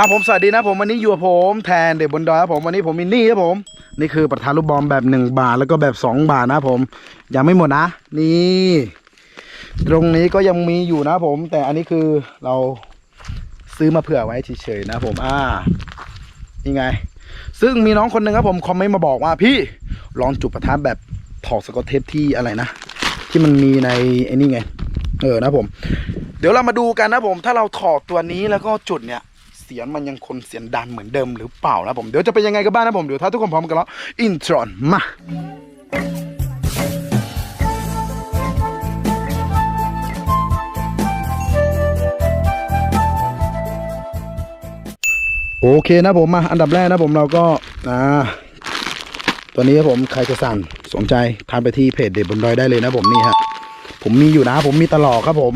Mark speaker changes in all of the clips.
Speaker 1: ครับผมสวัสดีนะผมวันนี้อยู่กับผมแทนเด็กบนดอยครับผมวันนี้ผมมีนี่ครับผม นี่คือประธานลูกบอลแบบหนึ่งบาทแล้วก็แบบสองบาทนะผม ยังไม่หมดนะ นี่ ตรงนี้ก็ยังมีอยู่นะผม แต่อันนี้คือเราซื้อมาเผื่อไว้เฉยๆนะผมอ่านี่ไง ซึ่งมีน้องคนหนึ่งครับผมคอมเมนต์มาบอกว่าพี่ลองจุดประทัดแบบถอดสกอตเทปที่อะไรนะ ที่มันมีในไอ้นี่ไง เออนะผม เดี๋ยวเรามาดูกันนะผม ถ้าเราถอดตัวนี้แล้วก็จุดเนี่ย สียงมันยังคงเสียงดังเหมือนเดิมหรือเปล่านะผมเดี๋ยวจะเป็นยังไงกันบ้างนะผมเดี๋ยวถ้าทุกคนพร้อมกันแล้วอินทรอนมาโอเคนะผมมาอันดับแรกนะผมเราก็อ่าตัวนี้ครับผมใครจะสั่งสนใจทานไปที่เพจเด็ดบนดอยได้เลยนะผมนี่ฮะผมมีอยู่นะ ผมมีตลอดครับผม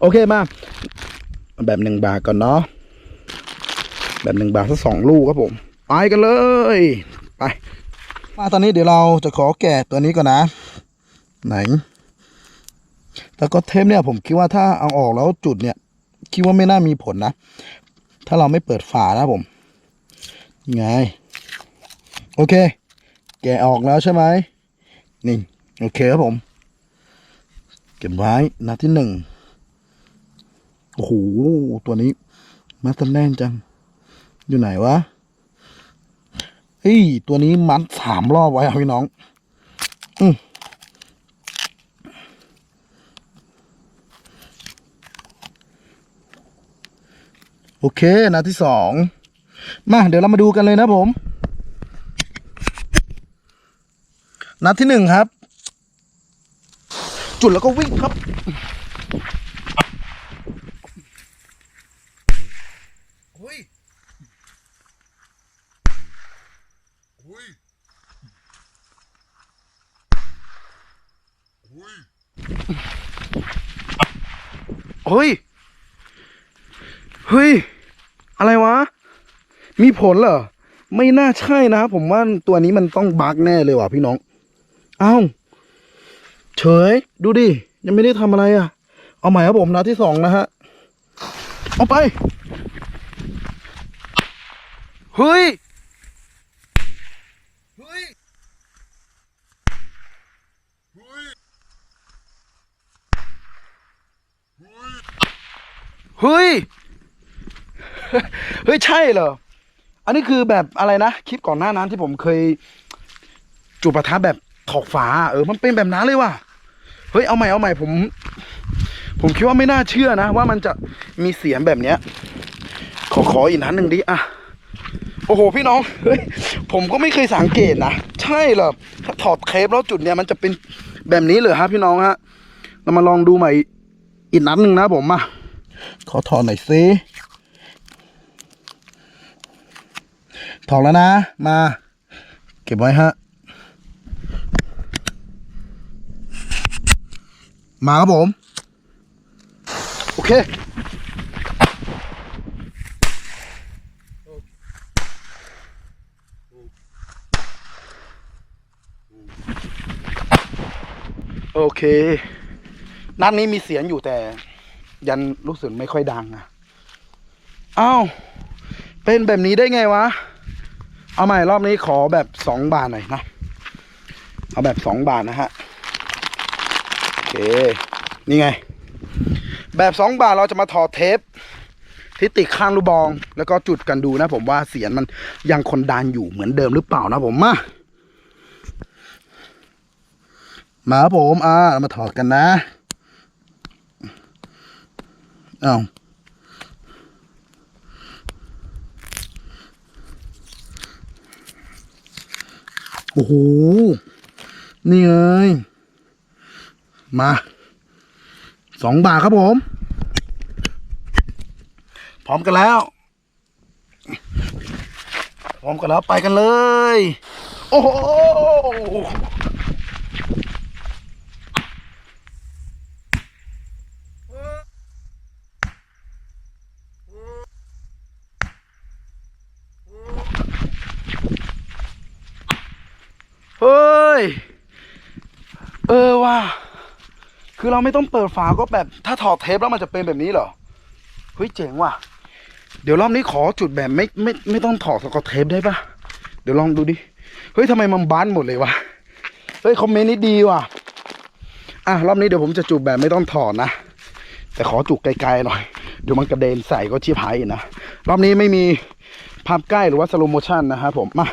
Speaker 1: โอเคมาแบบหนึ่งบาทก่อนเนาะ แบบหนึ่งบาทสักสองลูกครับผม ไปกันเลย ไป มาตอนนี้เดี๋ยวเราจะขอแกะตัวนี้ก่อนนะ ไหนแต่ก็เทปเนี่ยผมคิดว่าถ้าเอาออกแล้วจุดเนี่ย คิดว่าไม่น่ามีผลนะ ถ้าเราไม่เปิดฝานะผมไง โอเค แกะออกแล้วใช่ไหมนี่ โอเคครับผม เก็บไว้นาที่หนึ่งโอ้โห ตัวนี้มัดตันแน่นจัง อยู่ไหนวะเฮ้ยตัวนี้มัดสามรอบไว้อะพี่น้อง อืมโอเคนาที่สองมา เดี๋ยวเรามาดูกันเลยนะผม นัดที่หนึ่งครับ จุดแล้วก็วิ่งครับ
Speaker 2: หุยหุยหุย
Speaker 1: เฮ้ย เฮ้ย อะไรวะ มีผลเหรอ ไม่น่าใช่นะผมว่าตัวนี้มันต้องบั๊กแน่เลยว่ะพี่น้อง เอ้า เฉย ดูดิ ยังไม่ได้ทำอะไรอะ เอาใหม่ครับผมนัดที่สองนะฮะ เอาไป เฮ้ย
Speaker 2: เฮ้ยเฮ้ย เฮ้ย
Speaker 1: เฮ้ย ใช่เหรอ อันนี้คือแบบอะไรนะ คลิปก่อนหน้านั้นที่ผมเคย จุดประทัดแบบถอกฝา เออ มันเป็นแบบนั้นเลยว่ะ เฮ้ย เอาใหม่เอาใหม่ผม ผมคิดว่าไม่น่าเชื่อนะ ว่ามันจะมีเสียงแบบเนี้ย ขอขออีกนัดหนึ่งดิ อะ โอ้โห พี่น้อง เฮ้ย ผมก็ไม่เคยสังเกตนะ ใช่เหรอ ถ้าถอดเคปแล้วจุดเนี้ยมันจะเป็นแบบนี้เลยฮะพี่น้องฮะ เรามาลองดูใหม่อีกนัดหนึ่งนะผมมา ขอถอดหน่อยซิถอดแล้วนะ มา เก็บไว้ฮะ มาครับผม โอเคโอเค นัดนี้มีเสียงอยู่แต่ ยันรู้สึกไม่ค่อยดังอะเอ้า เป็นแบบนี้ได้ไงวะ เอาใหม่รอบนี้ขอแบบสองบาทหน่อยนะ เอาแบบสองบาทนะฮะ โอเค นี่ไง แบบสองบาทเราจะมาถอดเทปที่ติดข้างลูกบอง แล้วก็จุดกันดูนะผมว่าเสียงมันยังคนดันอยู่เหมือนเดิมหรือเปล่านะผมมามาครับผม อ่ามาถอดกันนะ อ้าวโอ้โห นี่เลยมา สองบาทครับผม พร้อมกันแล้ว พร้อมกันแล้วไปกันเลย โอ้โห เออว่ะคือเราไม่ต้องเปิดฝาก็แบบ ถ้าถอดเทปแล้วมันจะเป็นแบบนี้เหรอ เฮ้ยเจ๋งว่ะ เดี๋ยวรอบนี้ขอจุดแบบไม่ไม่ไม่ต้องถอดสกอตเทปได้ปะเดี๋ยวลองดูดิ เฮ้ยทำไมมันบ้านหมดเลยวะ เฮ้ยคอมเมนต์นี้ดีว่ะ อะรอบนี้เดี๋ยวผมจะจุดแบบไม่ต้องถอดนะ แต่ขอจุกไกลๆหน่อย เดี๋ยวมันกระเด็นใส่ก็ชิบหายนะ รอบนี้ไม่มีภาพใกล้หรือว่าสโลโมชันนะครับผม มา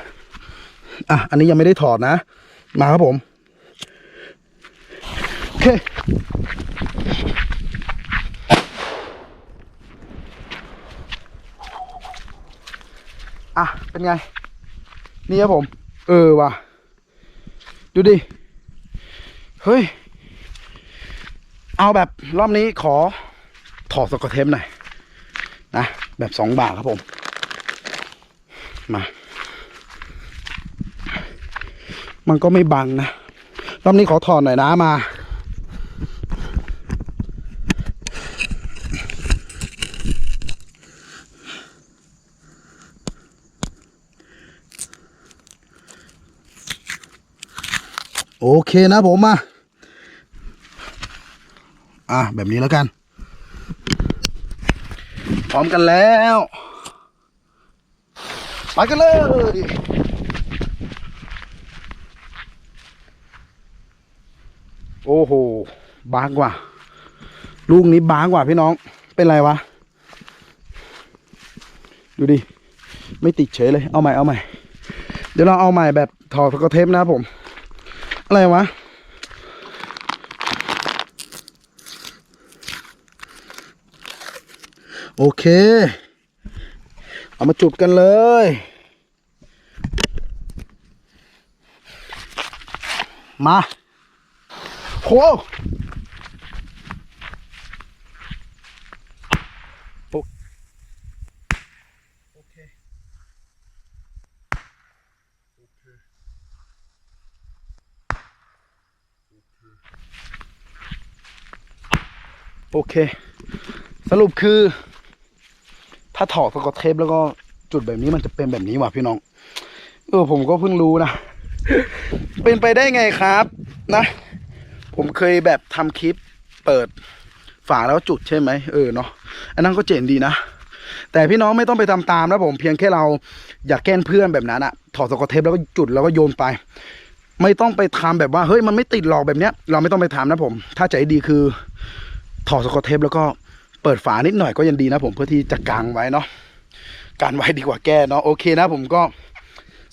Speaker 1: อะ อันนี้ยังไม่ได้ถอดนะ มาครับผมโอเคอะ เป็นไง นี่ครับผม เออว่ะ ดูดิ เฮ้ย เอาแบบรอบนี้ขอถอดสกอตเทปหน่อย นะ แบบสองบาทครับผม มา มันก็ไม่บังนะ รอบนี้ขอถอดหน่อยนะมา โอเคนะผมมา อะ แบบนี้แล้วกัน พร้อมกันแล้ว ไปกันเลย โอ้โห บางกว่า ลูกนี้บางกว่าพี่น้อง เป็นไรวะ ดูดิ ไม่ติดเฉยเลย เอาใหม่ เอาใหม่ เดี๋ยวเราเอาใหม่แบบถอดกอตเทปนะครับผม อะไรวะ โอเค เอามาจุดกันเลยมา โหโอโอเค โอเค สรุปคือ ถ้าถอดสกอตเทปแล้วก็จุดแบบนี้มันจะเป็นแบบนี้ว่ะพี่น้อง เออผมก็เพิ่งรู้นะ เป็นไปได้ไงครับนะ ผมเคยแบบทำคลิปเปิดฝาแล้วจุดใช่ไหมเออเนาะอันนั้นก็เจ๋งดีนะ แต่พี่น้องไม่ต้องไปทำตามนะผมเพียงแค่เราอยากแกล้งเพื่อนแบบนั้นอะถอดสกอตเทปแล้วก็จุดแล้วก็โยนไป ไม่ต้องไปทำแบบว่าเฮ้ยมันไม่ติดหรอกแบบเนี้ย เราไม่ต้องไปทำนะผม ถ้าใจดีคือ ถอดสกอตเทปแล้วก็เปิดฝานิดหน่อยก็ยังดีนะผมเพื่อที่จะกางไว้เนาะการไว้ดีกว่าแก้เนาะโอเคนะผมก็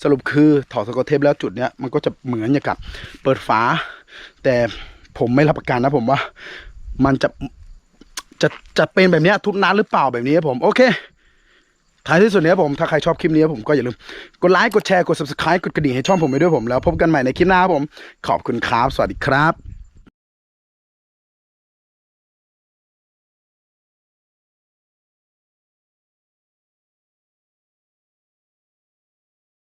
Speaker 1: สรุปคือถอดสกอตเทปแล้วจุดเนี้ยมันก็จะเหมือนอย่างกับเปิดฝา แต่ผมไม่รับประกันนะผมว่ามันจะจะจะเป็นแบบนี้ทุกนัดหรือเปล่าแบบนี้ครับผม โอเคท้ายที่สุดนี้ผม ถ้าใครชอบคลิปนี้ผมก็อย่าลืม กดไลค์ กดแชร์ กด subscribe กดกระดิ่งให้ช่องผมไปด้วยผมแล้ว พบกันใหม่ในคลิปหน้าผม ขอบคุณครับ สวัสดีครับ